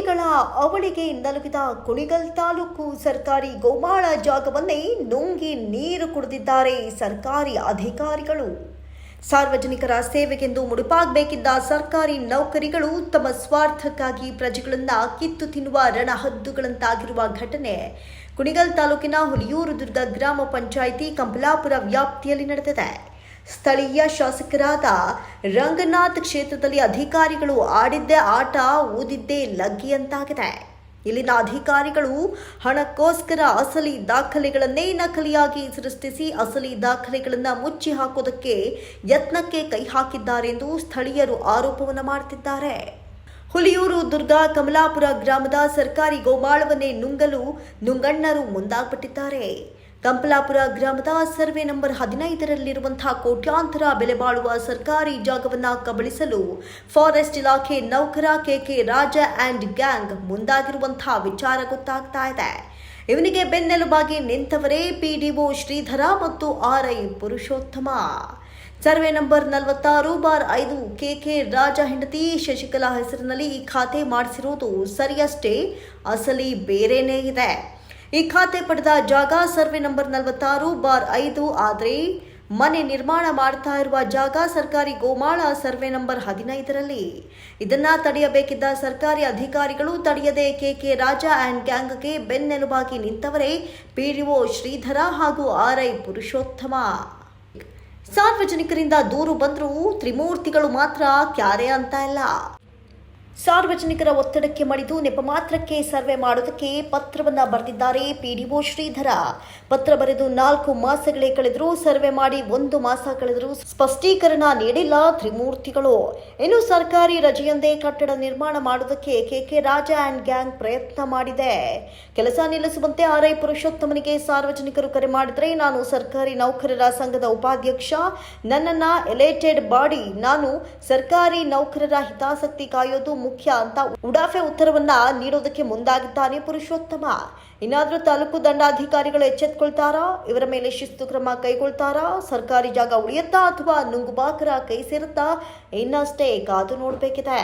ಕೋಟಿಗಳ ಅವಳಿಗೆ ನಲುಗಿದ ಕುಣಿಗಲ್ ತಾಲೂಕು ಸರ್ಕಾರಿ ಗೋಮಾಳ ಜಾಗವನ್ನೇ ನುಂಗಿ ನೀರು ಕುಡಿದಿದ್ದಾರೆ ಸರ್ಕಾರಿ ಅಧಿಕಾರಿಗಳು. ಸಾರ್ವಜನಿಕರ ಸೇವೆಗೆಂದು ಮುಡುಪಾಗಬೇಕಿದ್ದ ಸರ್ಕಾರಿ ನೌಕರಿಗಳು ತಮ್ಮ ಸ್ವಾರ್ಥಕ್ಕಾಗಿ ಪ್ರಜೆಗಳನ್ನ ಕಿತ್ತು ತಿನ್ನುವ ರಣಹದ್ದುಗಳಂತಾಗಿರುವ ಘಟನೆ ಕುಣಿಗಲ್ ತಾಲೂಕಿನ ಹುಲಿಯೂರು ದುರ್ಗ ಗ್ರಾಮ ಪಂಚಾಯಿತಿ ಕಂಬಲಾಪುರ ವ್ಯಾಪ್ತಿಯಲ್ಲಿ ನಡೆದಿದೆ. ಸ್ಥಳೀಯ ಶಾಸಕರಾದ ರಂಗನಾಥ್ ಕ್ಷೇತ್ರದಲ್ಲಿ ಅಧಿಕಾರಿಗಳು ಆಡಿದ್ದೇ ಆಟ, ಊದಿದ್ದೇ ಲಗ್ಗಿಯಂತಾಗಿದೆ. ಇಲ್ಲಿನ ಅಧಿಕಾರಿಗಳು ಹಣಕ್ಕೋಸ್ಕರ ಅಸಲಿ ದಾಖಲೆಗಳನ್ನೇ ನಕಲಿಯಾಗಿ ಸೃಷ್ಟಿಸಿ ಅಸಲಿ ದಾಖಲೆಗಳನ್ನು ಮುಚ್ಚಿ ಹಾಕೋದಕ್ಕೆ ಯತ್ನಕ್ಕೆ ಕೈ ಹಾಕಿದ್ದಾರೆಂದು ಸ್ಥಳೀಯರು ಆರೋಪವನ್ನು ಮಾಡುತ್ತಿದ್ದಾರೆ ಹುಲಿಯೂರು ದುರ್ಗ ಕಮಲಾಪುರ ಗ್ರಾಮದ ಸರ್ಕಾರಿ ಗೋಮಾಳವನ್ನೇ ನುಂಗಲು ನುಂಗಣ್ಣರು ಮುಂದಾಗ್ಬಿಟ್ಟಿದ್ದಾರೆ. ಕಂಪಲಾಪುರ ಗ್ರಾಮದ ಸರ್ವೆ ನಂಬರ್ ಹದಿನೈದರಲ್ಲಿರುವಂತಹ ಕೋಟ್ಯಾಂತರ ಬೆಲೆ ಬಾಳುವ ಸರ್ಕಾರಿ ಜಾಗವನ್ನ ಕಬಳಿಸಲು ಫಾರೆಸ್ಟ್ ಇಲಾಖೆ ನೌಕರ K K Raja and gang ಮುಂದಾಗಿರುವಂತಹ ವಿಚಾರ ಗೊತ್ತಾಗ್ತಾ ಇದೆ. ಇವನಿಗೆ ಬೆನ್ನೆಲುಬಾಗಿ ನಿಂತವರೇ ಪಿಡಿಒ ಶ್ರೀಧರ ಮತ್ತು ಆರ್ಐ ಪುರುಷೋತ್ತಮ. ಸರ್ವೆ ನಂಬರ್ ನಲವತ್ತಾರು ಬಾರ್ ಐದು ಕೆಕೆ ರಾಜ ಹೆಂಡತಿ ಶಶಿಕಲಾ ಹೆಸರಿನಲ್ಲಿ ಈ ಖಾತೆ ಮಾಡಿಸಿರುವುದು ಸರಿಯಷ್ಟೇ, ಅಸಲಿ ಬೇರೇನೇ ಇದೆ. ಈ ಖಾತೆ ಪಡೆದ ಜಾಗ ಸರ್ವೆ ನಂಬರ್ ನಲವತ್ತಾರು ಬಾರ್ ಐದು. ಆದರೆ ಮನೆ ನಿರ್ಮಾಣ ಮಾಡ್ತಾ ಇರುವ ಜಾಗ ಸರ್ಕಾರಿ ಗೋಮಾಳ ಸರ್ವೆ ನಂಬರ್ ಹದಿನೈದರಲ್ಲಿ. ಇದನ್ನ ತಡೆಯಬೇಕಿದ್ದ ಸರ್ಕಾರಿ ಅಧಿಕಾರಿಗಳು ತಡೆಯದೆ ಕೆಕೆ ರಾಜ ಆ್ಯಂಡ್ ಗ್ಯಾಂಗ್ಗೆ ಬೆನ್ನೆಲುಬಾಗಿ ನಿಂತವರೇ ಪಿಡಿಒ ಶ್ರೀಧರ ಹಾಗೂ ಆರ್ಐ ಪುರುಷೋತ್ತಮ. ಸಾರ್ವಜನಿಕರಿಂದ ದೂರು ಬಂದರೂ ತ್ರಿಮೂರ್ತಿಗಳು ಮಾತ್ರ ಕ್ಯಾರೆ ಅಂತ ಇಲ್ಲ. ಸಾರ್ವಜನಿಕರ ಒತ್ತಡಕ್ಕೆ ಮಣಿದು ನೆಪ ಮಾತ್ರಕ್ಕೆ ಸರ್ವೆ ಮಾಡುವುದಕ್ಕೆ ಪತ್ರವನ್ನ ಬರೆದಿದ್ದಾರೆ ಪಿಡಿಒ ಶ್ರೀಧರ. ಪತ್ರ ಬರೆದು ನಾಲ್ಕು ಮಾಸಗಳೇ ಕಳೆದರೂ ಸರ್ವೆ ಮಾಡಿ ಒಂದು ಮಾಸ ಕಳೆದರೂ ಸ್ಪಷ್ಟೀಕರಣ ನೀಡಿಲ್ಲ ತ್ರಿಮೂರ್ತಿಗಳು. ಇನ್ನು ಸರ್ಕಾರಿ ರಜೆಯೊಂದೇ ಕಟ್ಟಡ ನಿರ್ಮಾಣ ಮಾಡುವುದಕ್ಕೆ ಕೆಕೆ ರಾಜ ಆ್ಯಂಡ್ ಗ್ಯಾಂಗ್ ಪ್ರಯತ್ನ ಮಾಡಿದೆ. ಕೆಲಸ ನಿಲ್ಲಿಸುವಂತೆ ಆರ್ಐ ಪುರುಷೋತ್ತಮನಿಗೆ ಸಾರ್ವಜನಿಕರು ಕರೆ ಮಾಡಿದರೆ ನಾನು ಸರ್ಕಾರಿ ನೌಕರರ ಸಂಘದ ಉಪಾಧ್ಯಕ್ಷ. ನನ್ನನ್ನ ಎಲೆಟೆಡ್ ಬಾಡಿ, ನಾನು ಸರ್ಕಾರಿ ನೌಕರರ ಹಿತಾಸಕ್ತಿ ಕಾಯೋದು ಮುಖ್ಯ ಅಂತ ಉಡಾಫೆ ಉತ್ತರವನ್ನ ನೀಡೋದಕ್ಕೆ ಮುಂದಾಗಿದ್ದಾನೆ ಪುರುಷೋತ್ತಮ. ಇನ್ನಾದ್ರೂ ತಾಲೂಕು ದಂಡಾಧಿಕಾರಿಗಳು ಎಚ್ಚೆತ್ಕೊಳ್ತಾರಾ? ಇವರ ಮೇಲೆ ಶಿಸ್ತು ಕ್ರಮ ಕೈಗೊಳ್ತಾರಾ? ಸರ್ಕಾರಿ ಜಾಗ ಉಳಿಯುತ್ತಾ ಅಥವಾ ನುಂಗುಬಾಕರ ಕೈ ಸೇರುತ್ತಾ? ಇನ್ನಷ್ಟೇ ಕಾದು ನೋಡಬೇಕಿದೆ.